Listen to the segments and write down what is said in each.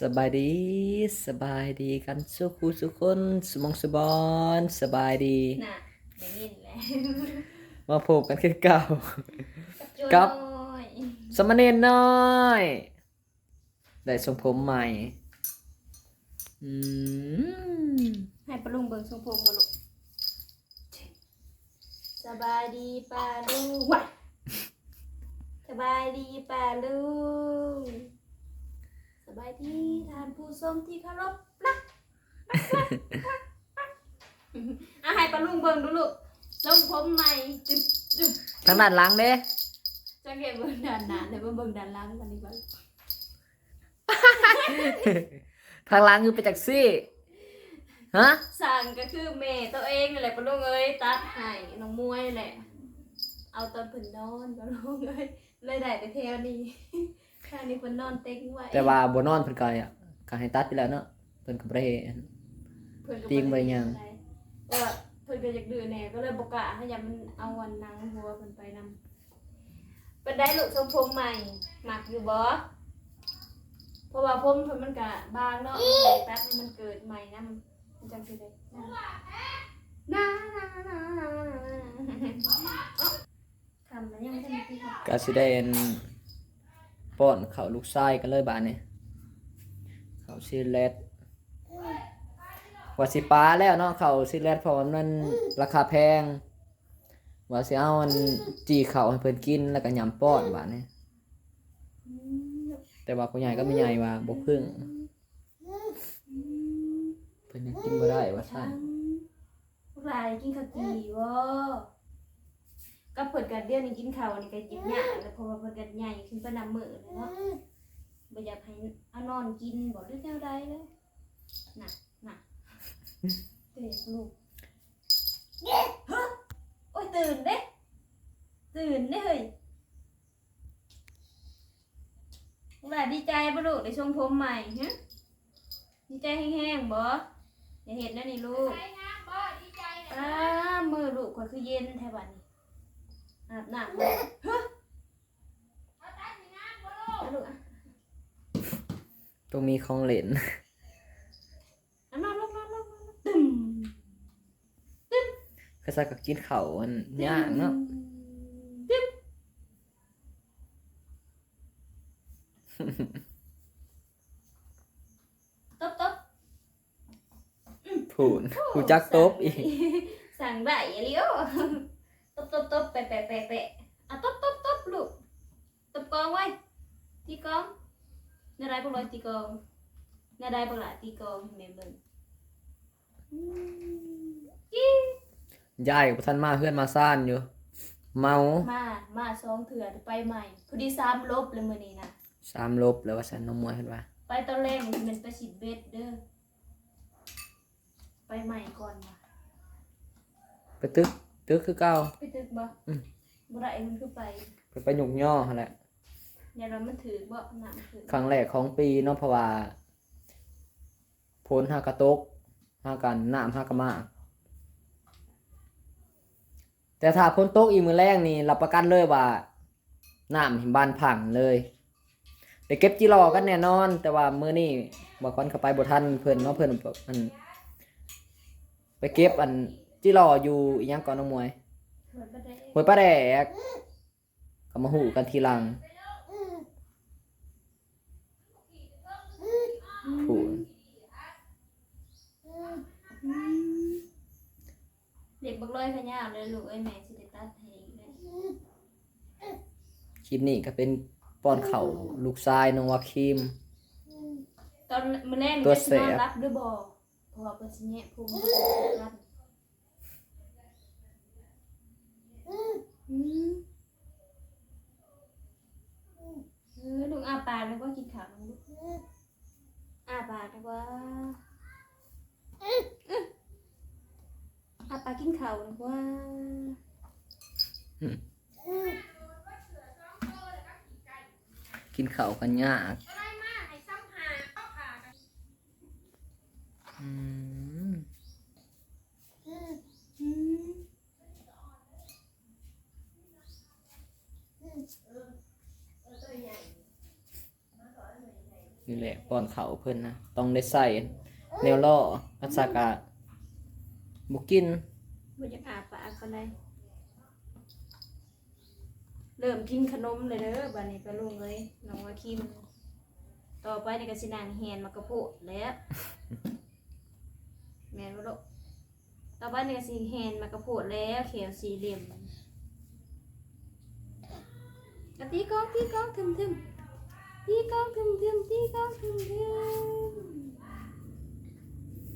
สบายดีสบายดีกันสุขุสุคนสมองสบอนสบายดีน่ะได้ยินแล้วมาพบกันคือเก่าจุ๊ครับน้อยสมณเณรน้อยได้ทรงผมใหม่อืมให้ปลาลุงเบิ่งทรงผมบ่ลูกสบายดีป้าลุงว้ายสบายดีป้าลุงส บายดีท่านผู้ชมที่เคารพรักรักรักรักรักอะให้ปลาลุงเบิ่งดูลูกทรงผมใหม่จึ๊บจึ๊บทางด้านหลังเด้จะเก็บเบิ่งด้านหน้าเดี๋ยวมาเบิ่งด้านหลังกันดีกว่าทางหลังคือไปจากซี่ฮะสั่งก็คือแม่ตัวเองนี่แหละปะลุงเอ้ยตัดให้น้องมวยแหละ เอาตอนเพิ่นนอนปะลุงเอ้ยเลยได้แต่แถวนี้ ข้างนี้เพิ่นนอนเต็งไว้แต่ว่าบ่นอนเพิ่นก็อะก็ให้ตัดไปแล้วเนาะเพิ่นก็บ่ได้เพิ่นก็ติ้งไว้ยังเพราะว่าเพิ่นก็อยากดื้อแน่ก็เลยบ่กล้าให้ยามมันเอาวันนังหัวเพิ่นไปนำเป็นได้ลูกทรงผมใหม่มักอยู่บ่เพราะว่าผมเพิ่นมันก็บางเนาะเลยตัดให้มันเกิดใหม่นำมันจังสิได้นานานานาทำแล้วยังไม่ได้ที่ค่ะก็สิได้อัน ป้อนเขาลูกชายกันเลยบาดนี้ข้าซีเลตว่าสิปลาแล้วเนาะเขาซีเลตเพราะมันราคาแพงว่าสิเอาอันจีเขาให้เพิ่นกินแล้วก็ยำป้อนบาดนี้แต่ว่าผู้ใหญ่ก็ไม่ใหญ่ว่าบ่พึ่งเพิ่นยังกินบ่ได้ว่าซั่นพวกหลายกินข้าวจีบ่ ก็เปิดกันเดือนนี้กินข้าวนี่ก็จิบหยาแล้วเพราะว่าเปิดกันใหญ่ขึ้นไปนำมื้อเลยเนาะบ่อยากให้เอานอนกินบ่หรือแนวใดเลยน่ะน่ะเด็กลูกฮะโอ้ยตื่นเด้ตื่นเด้เฮ้ยพวกหลายดีใจบ่ลูกได้ชมผมใหม่ฮะดีใจแห้งๆบ่อย่าเห็นนะนี่ลูกอ้ามือลูกข่อยคือเย็นแท้บัดนี้ อาบน้ำเลยฮะเอาลูกอะต้องมีของเล่น เอานอนลงนอนลงนอนลงตึมก็ซะก็กินข้าวอันยากเนาะตึมตบตบพูนผู้จักตบอีกสั่งได้อย่าเลี้ยวต บตบตบแปะแปะแปะแปะอะตบตบตบลูกตบกองไว้ตีกองนาได้พวกเราตีกองนาได้พวกเราตีกองให้แม่เบอืมจี้ยายกับท่านมาเพื่อนมาซ่านอยู่ เมา มา มาสองเถื่อไปใหม่พอดีสามลบเลยมื้อนี้นะสามลบแล้วว่าสันน้องมวยเห็นว่าไปตอนแรกนี่มันไปสิบเบ็ดเด้อไปใหม่ก่อนว่ะไปตึก ตึกคือเก่าไปตึกบ่อืมบ่ได้มันคือไปไปไปหยุกย่อหั่นแหละอย่าเรามันถือบ่น้ำถือครั้งแรกของปีเนาะเพราะว่าพ้นหากระตกหากันน้ำหากระมากแต่ถ้าพ้นตกอีกมือแรกนี่รับประกันเลยว่าน้ำหิมบานพังเลยไปเก็บจิรอกันแน่นอน แต่ว่ามื้อนี้บ่คอนเข้าไปบ่ทันเพิ่นเนาะเพิ่นอัน ไปเก็บอัน จิรออยู่อีหยังก่อนน้องมวยเถื่อบ่ได้หวยป้าแดกก็มาหูกันทีหลังผูนอืมเด็กบักลอยขยาวเลยลูกเอ้ยแม่สิได้ตัดให้อีกแล้วคลิปนี้ก็เป็นป้อนเข่าวลูกชายน้องวาคิม ตอนมื้อแรกนี่ตัวจะแสสิบนอนรับด้วยบ่เพราะว่าเพิ่นสิแยะภูมิรับอืม เออลูกอาปากแล้วก็กินขาวลูกอาปากแล้วก็อาปากกินข้าวแล้วว่ากินข้าวกันยากอืม อืม นี่แหละป้อนเขาเพิ่นนะต้องได้ใส่แนวล่ออัศกะบุกินบ่อยากอาปากกันได้เริ่มกินขนมเลยเด้อบัดนี้ไปลุงเลยน้องว่าคิมต่อไปในกสินางแฮนมากระโปดแล้วแม่นบ่ลูกต่อไปในกสิแฮนมากระโปดแล้วเขียวสี่เหลี่ยมกะตีกองตีกองทึม ทึมตีกลองทึมทึมตีกลองทึมทึม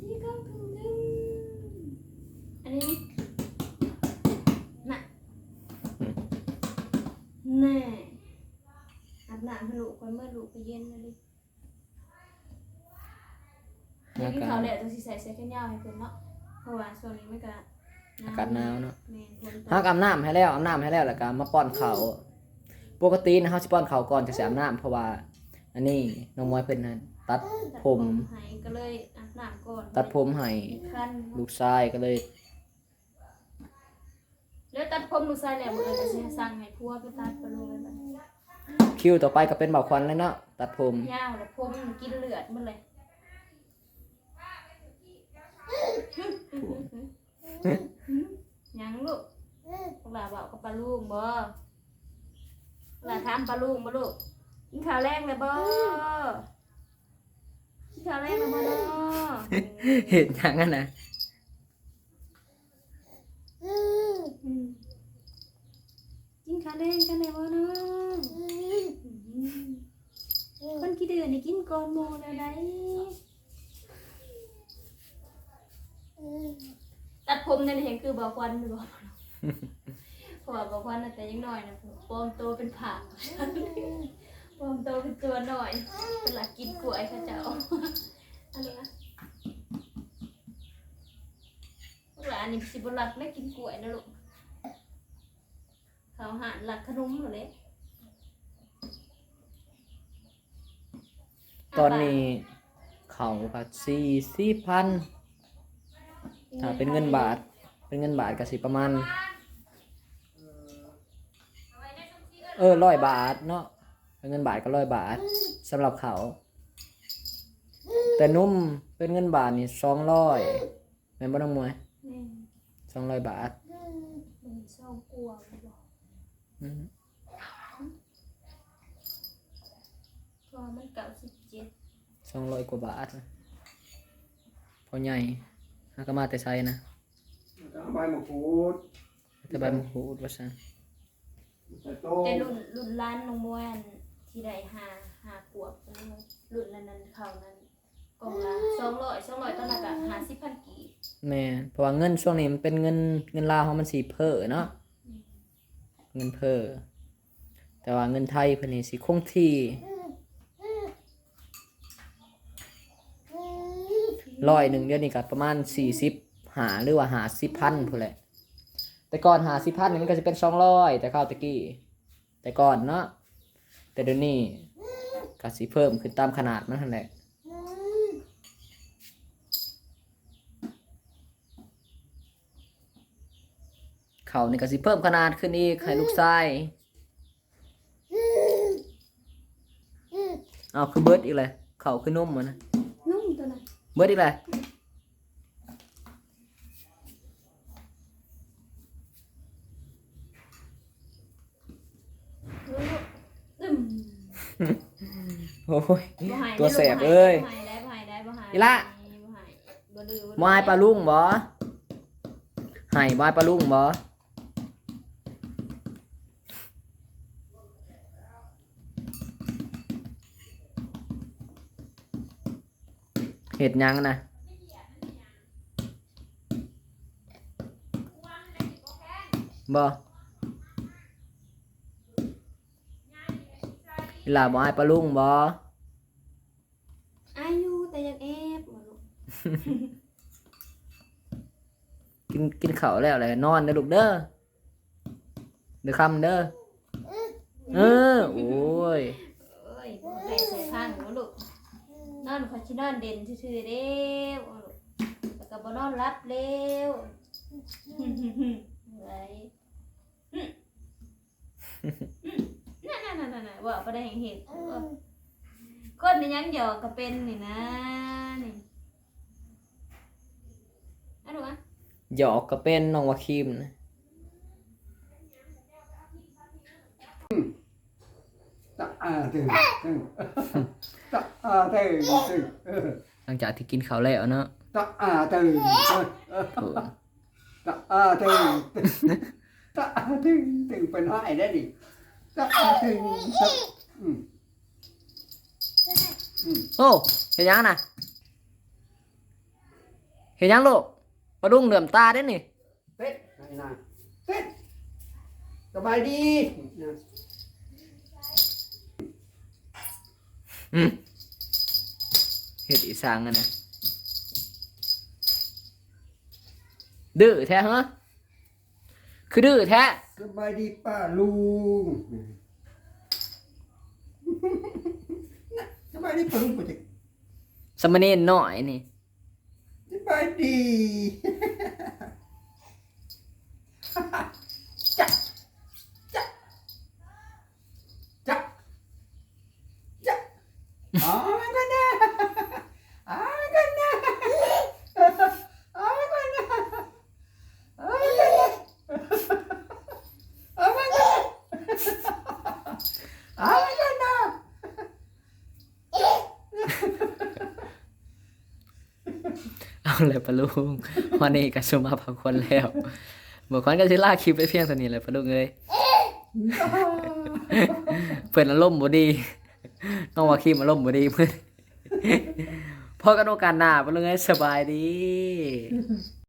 ตีกลองทึมทึมอันนี้นี่น่ะแน่อาบน้ำให้ลูกคนเมื่อลูกไปเย็นเลยดิเดี๋ยวกินข้าวแล้วจะสิใส่เสื้อแขนยาวให้เพิ่นเนาะเพราะว่าช่วงนี้มันก็อากาศหนาวเนาะแม่นฝนตก ฮักอาบน้ำให้แล้วอาบน้ำให้แล้วแล้วก็มาป้อนเขาว ปกตินะเฮาสิป้อนเขาวก่อนจะสิอาบน้ำเพราะว่า อันนี้น้องมวยเพิ่นนั้นตัดตัดผม ให้ก็เลยอาบน้ำก่อนตัดผมให้คันลูกชายก็เลยแล้วตัดผมลูกชายแล้วมื้ออื่นก็สิสั่งให้ผัวไปตัดไปลงเลยบัดนี้คิวต่อไปก็เป็นบ่าวควันแล้วเนาะตัดผม ยาวแล้วผมกินเลือดหมดเลยยังลูกพวกหลาบอกกับปลาลุงบ่ หลาถามปลาลุงบ่ลูกกินข้าวแรงเลยบ่กินข้าวแรงเลยบ่เนาะเห็นอย่างนั้นนะอืมกินข้าวแรงกันเลยบ่เนาะคนขี้ดื้อนี่กินก่อนหมู่แล้วได้ตัดผมนั่นเห็นคือบ่ควันอยู่บ่ เพราะว่าบ่ควันน่ะแต่ยังน้อยนะปลอมตัวเป็นผาปลอมตัวเป็นตัวหน่อย เป็นหลักกินกล้วยเขาเจ้าอะไรนะพวกหลานนี่สิบหลักได้กินกล้วยนะลูกเขาหาหลักขนมหมดเลยตอนนี้เขาก็สี่สิบพันถ้าเป็นเงินบาท เป็นเงินบาทก็สิประมาณ เออร้อยบาทเนาะเป็นเงินบาทก็ร้อยบาทสำหรับเขา แต่นุ่มเป็นเงินบาทนี่สองร้อยแม่นบ่ต้องมวยแม่สองร้อยบาทเป็นเศร้ากลัวบ่บอกอืมเพราะว่ามันเก่าสิบเจ็ดสองร้อยกว่าบาทนะพอใหญ่หากมาแต่ไซนะใบมะกรูดแต่ใบมะกรูดว่าซั่น ใส่โต๊แต่ะรุ่นรุ่นร้านนงมวยอันที่ได้หาหาขวบนั่นรุ่นนั้นนั้นเขานั้นกล่องละสองร้อยสองร้อยตอนนั้นก็หาสิบพันกีบแม่นเพราะว่าเงินช่วงนี้มันเป็นเงินเงินลาวเขามันสีเพ้อเนาะเงินเพ้อแต่ว่าเงินไทยเพิ่นนี่สิคงที่ร้อยหนึ่งเดี๋ยวนี้ก็ประมาณสี่สิบหาหรือว่าหาสิบพันพู้นแหละ แต่ก่อนหาสิบพันนี่มันก็จะเป็นสองร้อยแต่ข้าวตะกี้ แต่ก่อนเนาะแต่เดี๋ยวนี้ก็สิเพิ่มขึ้นตามขนาดมันนั่นแหละเขานี่ก็สิเพิ่มขนาดขึ้นอีกให้ลูกชายเอาคือเบิร์ดอีกเลยเขาคือนุ่มมันนะนุ่มตัวนั้นเบิร์ดอีกเลย ลูกอืม โอ้ย บ่หายตัวแสบบ่หาเอ้ยบ่หายได้บ่หายได้บ่หายอีละ บ่หายบ่ดื้อบ่ดื้อวายปลาลุงบ่ให้วายปลาลุงบ่เห็ดหยังนะบ่ อีหลาบ่ให้ปลาลุงบ่ อายุแต่ยังแอบบ่ลูกกินกินข้าวแล้วแหละนอนเด้อลูกเด้อเด้อคำเด้อเออโอ้ยเอ้ยบ่ได้ใส่ข้างบ่ลูกนอนขอสินอนเด่นซื่อๆเด้อบ่ลูกแล้วก็บ่นอนหลับเร็วไว้นั่ นๆๆๆว่าบ่ได้เห็นเห็นว่าคคนนี่ยังหยอกก็เป็นนี่นะนี่เอันดูอะหยอกก็เป็นน้องวาคิมนะตะอาถึงถึงตะอาถึงถึงเออหลังจากที่กินข้าวแล้วเนาะตะอาถึงเออเออตะอาถึงตะอาถึงถึงเป็นห้ายได้ดิ ตะอาถึงตะอืมอืมโอ้เห็นยังน่ะเห็นยังลูกปลาดุงเหลื่อมตาได้นี่เป็ดนายนายเป็ดสบายดีนะอืมเห็ดอีสางอะนะดื้อแท้ฮะคือดื้อแท้ สบายดีป้าลุงสบายดีป้าลุงปะจ๊ะสมณีหน่อยนี่ สบายดีจ๊ะจ๊ะจ๊ะจ๊ะอ๋อไม่กันนะอ๋อไม่กันนะอ๋อไม่กันนะอ๋อไม่กันนะอ๋อไม่กันนะอ๋อไม่กันนะ เอาเลยปะลุงวันนี้ก็สุมาพักคนแล้วบอกควันก็สิลากคลิปไปเพียงเท่านี้เลยปะลุงเอ้ยเพื่อนอารมณ์บ่ดีน้องว่าคลิปอารมณ์บ่ดีเพื่อนพอกันโอกาสหน้าปะลุงเอ้ยสบายดี